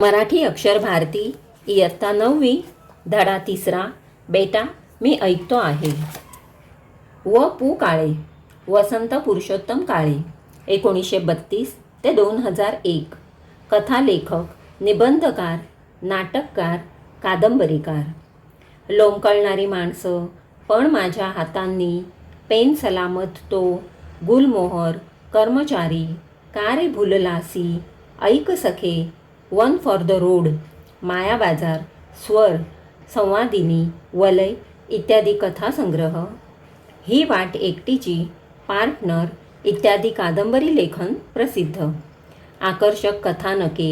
मराठी अक्षर भारती इयत्ता नववी धडा तिसरा. बेटा मी ऐकतो आहे. व पू काळे वसंत पुरुषोत्तम काळे एकोणीसशे बत्तीस ते दोन हजार एक. कथालेखक निबंधकार नाटककार कादंबरीकार. लोंबकळणारी माणसं पण माझ्या हातांनी पेन सलामत तो गुलमोहर कर्मचारी. का रे भुललासी ऐक सखे वन फॉर द रोड माया बाजार स्वर संवादिनी वलय इत्यादी कथासंग्रह. ही वाट एकटीची पार्टनर इत्यादी कादंबरी लेखन प्रसिद्ध. आकर्षक कथानके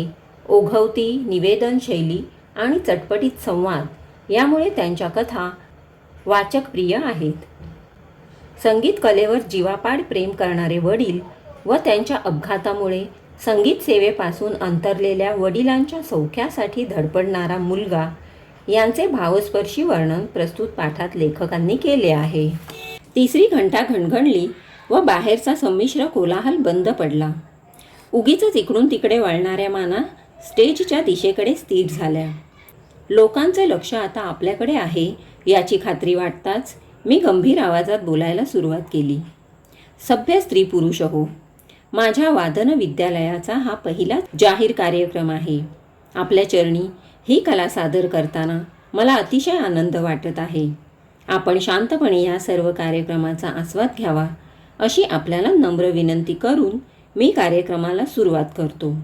ओघवती निवेदन शैली आणि चटपटीत संवाद यामुळे त्यांच्या कथा वाचकप्रिय आहेत. संगीत कलेवर जीवापाड प्रेम करणारे वडील व त्यांच्या अपघातामुळे संगीत सेवेपासून अंतरलेल्या वडिलांच्या सौख्यासाठी धडपडणारा मुलगा यांचे भावस्पर्शी वर्णन प्रस्तुत पाठात लेखकांनी केले आहे. तिसरी घंटा घणघणली व बाहेरचा संमिश्र कोलाहल बंद पडला. उगीच इकडून तिकडे वळणाऱ्या माना स्टेजच्या दिशेकडे स्थिर झाल्या. लोकांचे लक्ष आता आपल्याकडे आहे याची खात्री वाटताच मी गंभीर आवाजात बोलायला सुरुवात केली. सभ्य स्त्री पुरुष हो माझ्या वादन विद्यालयाचा हा पहिला जाहीर कार्यक्रम आहे. आपल्या चरणी ही कला सादर करताना मला अतिशय आनंद वाटत आहे. आपण शांतपणे या सर्व कार्यक्रमाचा आस्वाद घ्यावा अशी आपल्याला नम्र विनंती करून मी कार्यक्रमाला सुरुवात करतो.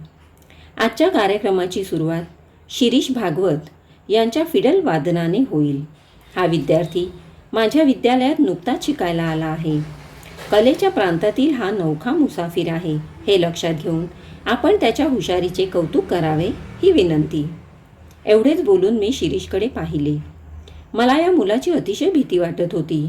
आजच्या कार्यक्रमाची सुरुवात शिरीष भागवत यांच्या फिडल वादनाने होईल. हा विद्यार्थी माझ्या विद्यालयात नुकताच शिकायला आला आहे. कलेच्या प्रांतातील हा नौखा मुसाफिर आहे. हे लक्षात घेऊन आपण त्याच्या हुशारीचे कौतुक करावे ही विनंती. एवढेच बोलून मी शिरीषकडे पाहिले. मला या मुलाची अतिशय भीती वाटत होती.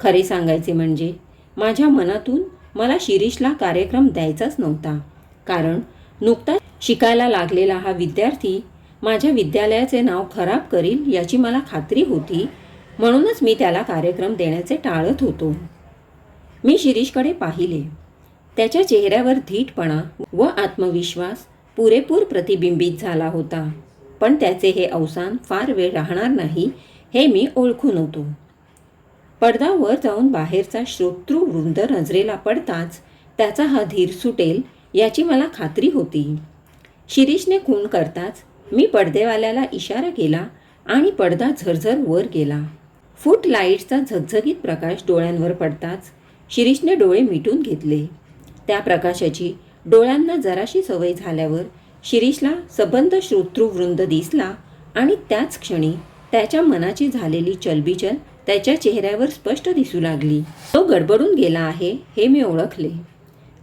खरे सांगायचे म्हणजे माझ्या मनातून मला शिरीषला कार्यक्रम द्यायचाच नव्हता. कारण नुकताच शिकायला लागलेला हा विद्यार्थी माझ्या विद्यालयाचे नाव खराब करील याची मला खात्री होती म्हणूनच मी त्याला कार्यक्रम देण्याचे टाळत होतो. मी शिरीषकडे पाहिले. त्याच्या चेहऱ्यावर धीटपणा व आत्मविश्वास पुरेपूर प्रतिबिंबित झाला होता. पण त्याचे हे अवसान फार वेळ राहणार नाही हे मी ओळखून होतो पडदा वर जाऊन बाहेरचा श्रोतृवृंद नजरेला पडताच त्याचा हा धीर सुटेल याची मला खात्री होती. शिरीषने खून करताच मी पडदेवाल्याला इशारा केला आणि पडदा झरझर वर गेला. फूट लाईटचा झगझगीत प्रकाश डोळ्यांवर पडताच शिरीषने डोळे मिटून घेतले. त्या प्रकाशाची डोळ्यांना जराशी सवय झाल्यावर शिरीषला सबंध श्रोतृवृंद दिसला आणि त्याच क्षणी त्याच्या मनाची झालेली चलबिचल त्याच्या चेहऱ्यावर स्पष्ट दिसू लागली. तो गडबडून गेला आहे हे मी ओळखले.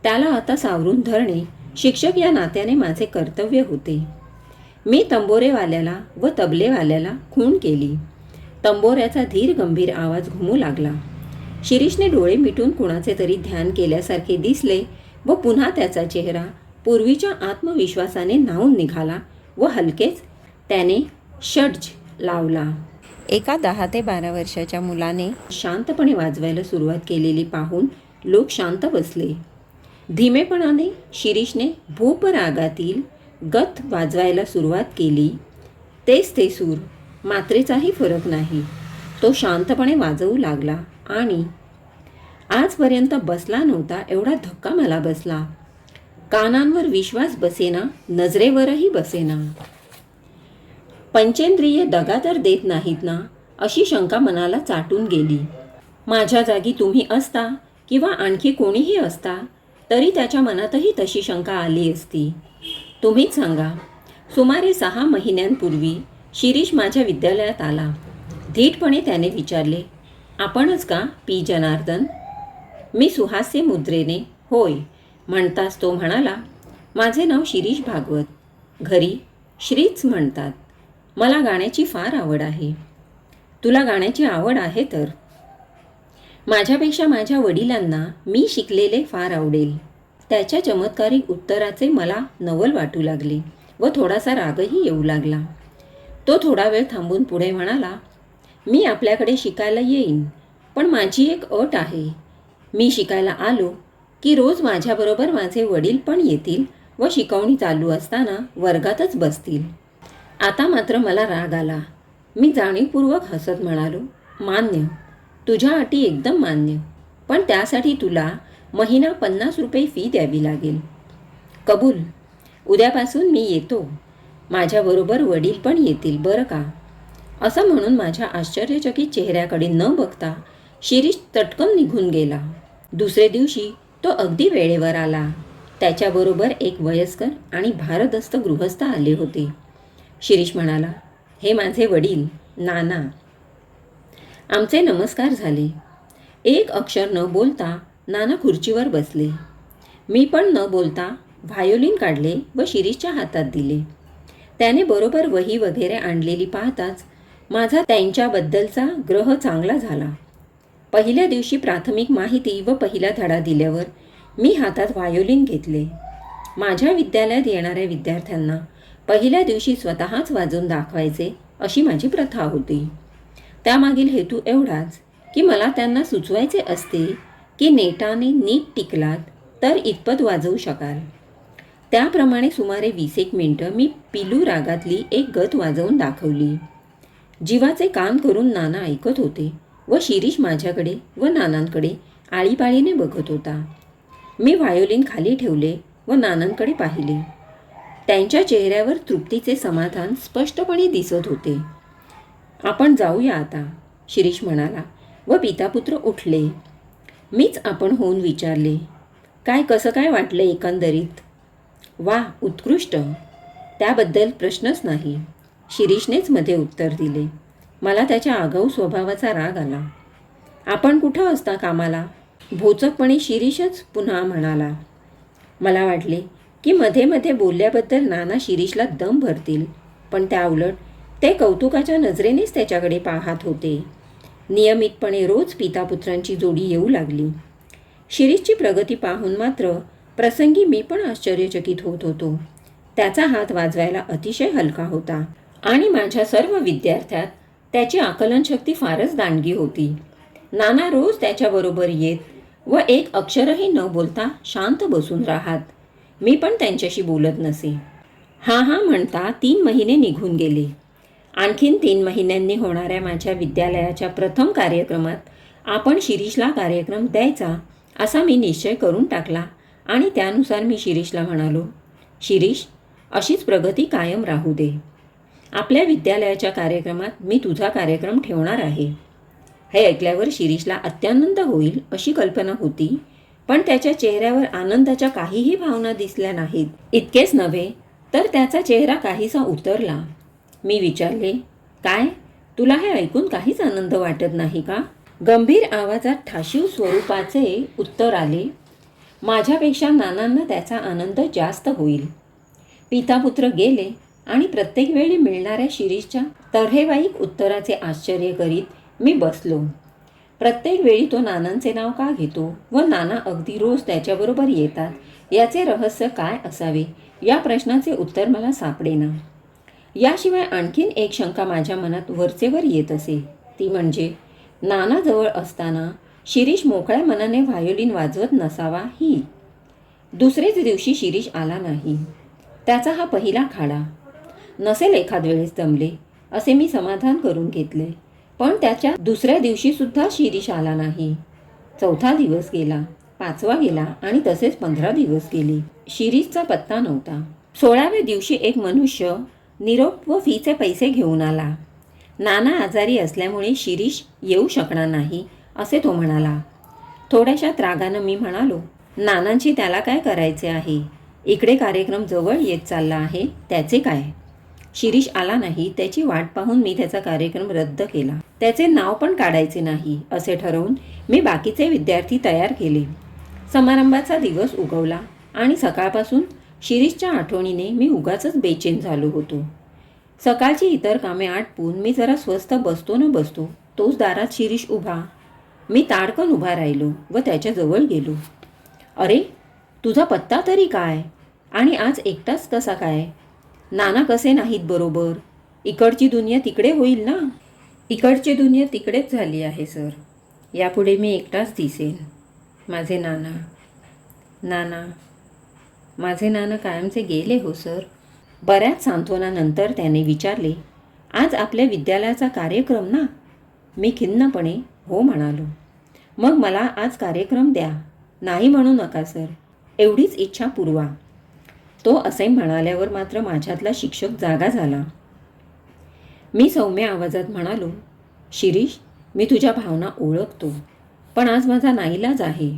त्याला आता सावरून धरणे शिक्षक या नात्याने माझे कर्तव्य होते. मी तंबोरेवाल्याला व तबलेवाल्याला खून केली. तंबोऱ्याचा धीर गंभीर आवाज घुमू लागला. शिरीषने डोळे मिटून कुणाचे तरी ध्यान केल्यासारखे दिसले व पुन्हा त्याचा चेहरा पूर्वीच्या आत्मविश्वासाने न्हावून निघाला व हलकेच त्याने षड्ज लावला. एका दहा ते बारा वर्षाच्या मुलाने शांतपणे वाजवायला सुरुवात केलेली पाहून लोक शांत बसले. धीमेपणाने शिरीषने भूपरागातील गत वाजवायला सुरुवात केली. तेच ते सूर मात्रेचाही फरक नाही. तो शांतपणे वाजवू लागला. आणि आजपर्यंत बसला नव्हता एवढा धक्का मला बसला. कानांवर विश्वास बसेना नजरेवरही बसेना. पंचेंद्रिय दगा तर देत नाहीत ना अशी शंका मनाला चाटून गेली. माझ्या जागी तुम्ही असता किंवा आणखी कोणीही असता तरी त्याच्या मनातही तशी शंका आली असती. तुम्हीच सांगा सुमारे सहा महिन्यांपूर्वी शिरीष माझ्या विद्यालयात आला. धीटपणे त्याने विचारले आपणच का पी. जनार्दन? मी सुहास्य मुद्रेने होय म्हणताच तो म्हणाला माझे नाव शिरीष भागवत. घरी श्रीच म्हणतात. मला गाण्याची फार आवड आहे. तुला गाण्याची आवड आहे तर. माझ्यापेक्षा माझ्या वडिलांना मी शिकलेले फार आवडेल. त्याच्या चमत्कारिक उत्तराचे मला नवल वाटू लागले व थोडासा रागही येऊ लागला. तो थोडा वेळ थांबून पुढे म्हणाला मी आपल्याकडे शिकायला येईन. पण माझी एक अट आहे. मी शिकायला आलो की रोज माझ्याबरोबर माझे वडील पण येतील व शिकवणी चालू असताना वर्गातच बसतील. आता मात्र मला राग आला. मी जाणीवपूर्वक हसत म्हणालो मान्य. तुझ्या अटी एकदम मान्य. पण त्यासाठी तुला महिना पन्नास रुपये फी द्यावी लागेल. कबूल. उद्यापासून मी येतो. माझ्याबरोबर वडील पण येतील बरं का? असं म्हणून माझ्या आश्चर्यचकित चेहऱ्याकडे न बघता शिरीष तटकन निघून गेला. दुसरे दिवशी तो अगदी वेळेवर आला. त्याच्याबरोबर एक वयस्कर आणि भारदस्त गृहस्थ आले होते. शिरीष म्हणाला हे माझे वडील नाना. आमचे नमस्कार झाले. एक अक्षर न बोलता नाना खुर्चीवर बसले. मी पण न बोलता व्हायोलिन काढले व शिरीषच्या हातात दिले. त्याने बरोबर वही वगैरे आणलेली पाहताच माझा त्यांच्याबद्दलचा ग्रह चांगला झाला. पहिल्या दिवशी प्राथमिक माहिती व पहिला धडा दिल्यावर मी हातात व्हायोलिन घेतले. माझ्या विद्यालयात येणाऱ्या विद्यार्थ्यांना पहिल्या दिवशी स्वतःच वाजवून दाखवायचे अशी माझी प्रथा होती. त्यामागील हेतू एवढाच की मला त्यांना सुचवायचे असते की नेटाने नीट टिकलात तर इतपत वाजवू शकाल. त्याप्रमाणे सुमारे वीस एक मिनटं मी पिलू रागातली एक गत वाजवून दाखवली. जीवाचे काम करून नाना ऐकत होते व शिरीष माझ्याकडे व नानांकडे आळीपाळीने बघत होता. मी व्हायोलिन खाली ठेवले व नानांकडे पाहिले. त्यांच्या चेहऱ्यावर तृप्तीचे समाधान स्पष्टपणे दिसत होते. आपण जाऊया आता शिरीष म्हणाला व पितापुत्र उठले. मीच आपण होऊन विचारले काय कसं काय वाटलं एकंदरीत? वा उत्कृष्ट. त्याबद्दल प्रश्नच नाही. शिरीषनेच मध्ये उत्तर दिले. मला त्याच्या आगाऊ स्वभावाचा राग आला. आपण कुठं असता कामाला? भोचकपणे शिरीषच पुन्हा म्हणाला. मला वाटले की मध्ये मध्ये बोलल्याबद्दल नाना शिरीषला दम भरतील पण त्याउलट ते कौतुकाच्या नजरेनेच त्याच्याकडे पाहत होते. नियमितपणे रोज पितापुत्रांची जोडी येऊ लागली. शिरीषची प्रगती पाहून मात्र प्रसंगी मी पण आश्चर्यचकित होत होतो. त्याचा हात वाजवायला अतिशय हलका होता. आणि माझ्या सर्व विद्यार्थ्यात त्याची आकलनशक्ती फारच दांडगी होती. नाना रोज त्याच्याबरोबर येत व एक अक्षरही न बोलता शांत बसून राहत. मी पण त्यांच्याशी बोलत नसे. हा हा म्हणता तीन महिने निघून गेले. आणखीन तीन महिन्यांनी होणाऱ्या माझ्या विद्यालयाच्या प्रथम कार्यक्रमात आपण शिरीषला कार्यक्रम द्यायचा असा मी निश्चय करून टाकला आणि त्यानुसार मी शिरीषला म्हणालो शिरीष अशीच प्रगती कायम राहू दे. आपल्या विद्यालयाच्या कार्यक्रमात मी तुझा कार्यक्रम ठेवणार आहे. हे ऐकल्यावर शिरीषला अत्यानंद होईल अशी कल्पना होती पण त्याच्या चेहऱ्यावर आनंदाच्या काहीही भावना दिसल्या नाहीत. इतकेच नव्हे तर त्याचा चेहरा काहीसा उतरला. मी विचारले काय? तुला हे ऐकून काहीच आनंद वाटत नाही का? गंभीर आवाजात ठाशीव स्वरूपाचे उत्तर आले माझ्यापेक्षा नानांना त्याचा आनंद जास्त होईल. पितापुत्र गेले आणि प्रत्येक वेळी मिळणाऱ्या शिरीषच्या तऱ्हेवाईक उत्तराचे आश्चर्य करीत मी बसलो. प्रत्येक वेळी तो नानांचे नाव का घेतो व नाना अगदी रोज त्याच्याबरोबर येतात याचे रहस्य काय असावे? या प्रश्नाचे उत्तर मला सापडेना. याशिवाय आणखीन एक शंका माझ्या मनात वरचेवर येत असे. ती म्हणजे नानाजवळ असताना शिरीष मोकळ्या मनाने व्हायोलिन वाजवत नसावा ही. दुसरेच दिवशी शिरीष आला नाही. त्याचा हा पहिला खाडा. नसेल एखाद वेळेस जमले असे मी समाधान करून घेतले. पण त्याच्या दुसऱ्या दिवशीसुद्धा शिरीष आला नाही. चौथा दिवस गेला पाचवा गेला आणि तसेच पंधरा दिवस गेले. शिरीषचा पत्ता नव्हता. सोळाव्या दिवशी एक मनुष्य निरोप व फीचे पैसे घेऊन आला. नाना आजारी असल्यामुळे शिरीष येऊ शकणार नाही असे तो म्हणाला. थोड्याशा त्रागानं मी म्हणालो नानांची त्याला काय करायचे आहे? इकडे कार्यक्रम जवळ येत चालला आहे त्याचे काय? शिरीष आला नाही त्याची वाट पाहून मी त्याचा कार्यक्रम रद्द केला. त्याचे नाव पण काढायचे नाही असे ठरवून मी बाकीचे विद्यार्थी तयार केले. समारंभाचा दिवस उगवला आणि सकाळपासून शिरीषच्या आठवणीने मी उगाचच बेचैन झालो होतो. सकाळची इतर कामे आटपून मी जरा स्वस्त बसतो न बसतो तोच दारात शिरीष उभा. मी ताडकन उभा राहिलो व त्याच्याजवळ गेलो. अरे तुझा पत्ता तरी काय? आणि आज एकटाच कसा काय? नाना कसे नाहीत बरोबर? इकडची दुनिया तिकडे होईल ना? इकडची दुनिया तिकडेच झाली आहे सर. यापुढे मी एकटाच दिसेन. माझे नाना. नाना. माझे नाना कायमचे गेले हो सर. बऱ्याच सांत्वनानंतर त्याने विचारले आज आपल्या विद्यालयाचा कार्यक्रम ना? मी खिन्नपणे हो म्हणालो. मग मला आज कार्यक्रम द्या. नाही म्हणू नका सर. एवढीच इच्छा पुरवा. तो असे म्हणाल्यावर मात्र माझ्यातला शिक्षक जागा झाला. मी सौम्य आवाजात म्हणालो शिरीष मी तुझ्या भावना ओळखतो पण आज माझा नाईलाज आहे.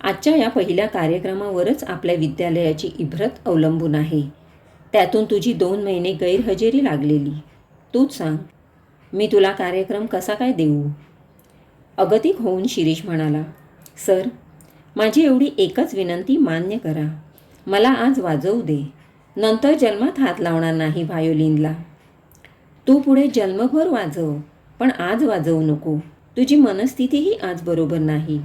आजच्या या पहिल्या कार्यक्रमावरच आपल्या विद्यालयाची इभ्रत अवलंबून आहे. त्यातून तुझी दोन महिने गैरहजेरी लागलेली. तूच सांग मी तुला कार्यक्रम कसा काय देऊ? अगतिक होऊन शिरीष म्हणाला सर माझी एवढी एकच विनंती मान्य करा. मला आज वाजवू दे. नंतर जन्मात हात लावणार नाही व्हायोलिनला. तू पुढे जन्मभर वाजव पण आज वाजवू नको. तुझी मनस्थितीही आज बरोबर नाही.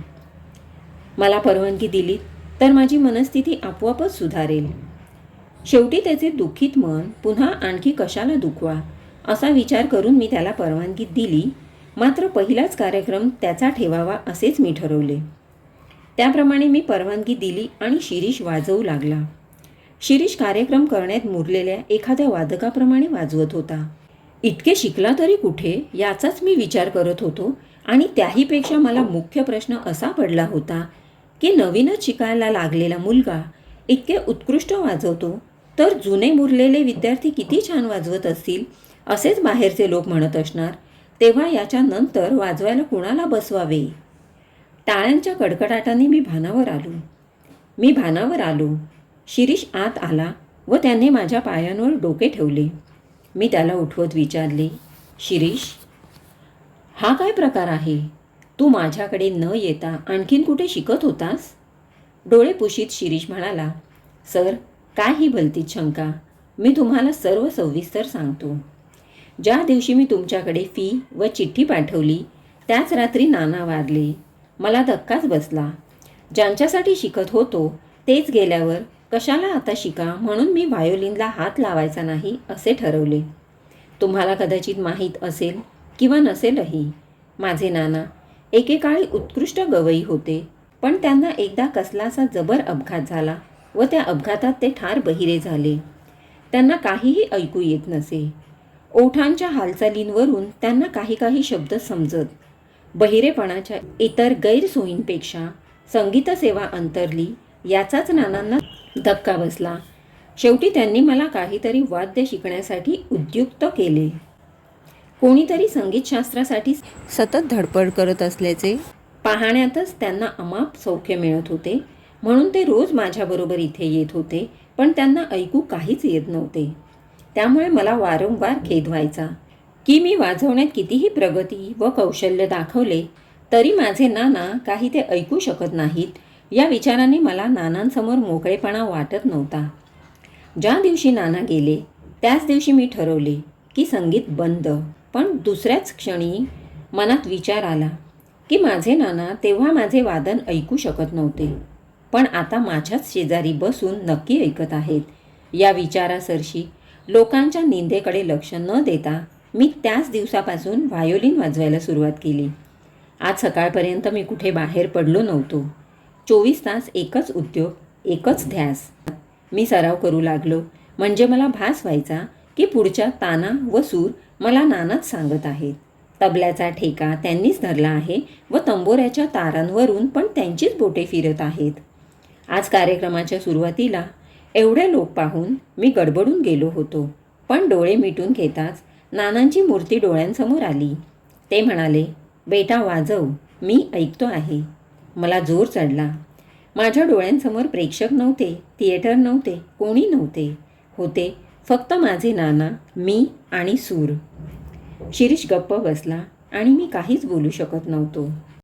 मला परवानगी दिली तर माझी मनस्थिती आपोआपच सुधारेल. शेवटी त्याचे दुःखित मन पुन्हा आणखी कशाला दुखवा असा विचार करून मी त्याला परवानगी दिली. मात्र पहिलाच कार्यक्रम त्याचा ठेवावा असेच मी ठरवले. त्याप्रमाणे मी परवानगी दिली आणि शिरीष वाजवू लागला. शिरीष कार्यक्रम करण्यात मुरलेल्या एखाद्या वादकाप्रमाणे वाजवत होता. इतके शिकला तरी कुठे? याचाच मी विचार करत होतो आणि त्याहीपेक्षा मला मुख्य प्रश्न असा पडला होता की नवीनच शिकायला लागलेला मुलगा इतके उत्कृष्ट वाजवतो तर जुने मुरलेले विद्यार्थी किती छान वाजवत असतील असेच बाहेरचे लोक म्हणत असणार तेव्हा याच्यानंतर वाजवायला कुणाला बसवावे? टाळ्यांच्या कडकडाटाने मी भानावर आलो. मी भानावर आलो. शिरीष आत आला व त्याने माझ्या पायांवर डोके ठेवले. मी त्याला उठवत विचारले शिरीष हा काय प्रकार आहे? तू माझ्याकडे न येता आणखीन कुठे शिकत होतास? डोळे पुशीत शिरीष म्हणाला सर काय ही भलतीच शंका. मी तुम्हाला सर्व सविस्तर सांगतो. ज्या दिवशी मी तुमच्याकडे फी व चिठ्ठी पाठवली त्याच रात्री नाना वारले. मला धक्काच बसला. ज्यांच्यासाठी शिकत होतो तेच गेल्यावर कशाला आता शिका म्हणून मी व्हायोलिनला हात लावायचा नाही असे ठरवले. तुम्हाला कदाचित माहीत असेल किंवा नसेलही माझे नाना एकेकाळी उत्कृष्ट गवई होते पण त्यांना एकदा कसलासा जबर अपघात झाला व त्या अपघातात ते ठार बहिरे झाले. त्यांना काहीही ऐकू येत नसे. ओठांच्या हालचालींवरून त्यांना काही काही शब्द समजत बहिरेपणाच्या इतर गैरसोयींपेक्षा संगीतसेवा अंतरली याचाच नानांना धक्का बसला. शेवटी त्यांनी मला काहीतरी वाद्य शिकण्यासाठी उद्युक्त केले. कोणीतरी संगीतशास्त्रासाठी सतत धडपड करत असल्याचे पाहण्यातच त्यांना अमाप सौख्य मिळत होते. म्हणून ते रोज माझ्याबरोबर इथे येत होते पण त्यांना ऐकू काहीच येत नव्हते. त्यामुळे मला वारंवार खेद व्हायचा की मी वाजवण्यात कितीही प्रगती व कौशल्य दाखवले तरी माझे नाना काही ते ऐकू शकत नाहीत. या विचाराने मला नानांसमोर मोकळेपणा वाटत नव्हता. ज्या दिवशी नाना गेले त्याच दिवशी मी ठरवले की संगीत बंद. पण दुसऱ्याच क्षणी मनात विचार आला की माझे नाना तेव्हा माझे वादन ऐकू शकत नव्हते. पण आता माझ्याच शेजारी बसून नक्की ऐकत आहेत. या विचारासरशी लोकांच्या निंदेकडे लक्ष न देता मी त्याच दिवसापासून व्हायोलिन वाजवायला सुरुवात केली. आज सकाळपर्यंत मी कुठे बाहेर पडलो नव्हतो. चोवीस तास एकच उद्योग एकच ध्यास. मी सराव करू लागलो. म्हणजे मला भास व्हायचा की पुढच्या ताना व सूर मला नानाच सांगत आहेत. तबल्याचा ठेका त्यांनीच धरला आहे व तंबोऱ्याच्या तारांवरून पण त्यांचीच बोटे फिरत आहेत. आज कार्यक्रमाच्या सुरुवातीला एवढे लोक पाहून मी गडबडून गेलो होतो. पण डोळे मिटून घेताच नानांची मूर्ती डोळ्यांसमोर आली. ते म्हणाले बेटा वाजव. मी ऐकतो आहे. मला जोर चढला. माझ्या डोळ्यांसमोर प्रेक्षक नव्हते थिएटर नव्हते कोणी नव्हते. होते फक्त माझे नाना मी आणि सूर. शिरीष गप्प बसला आणि मी काहीच बोलू शकत नव्हतो.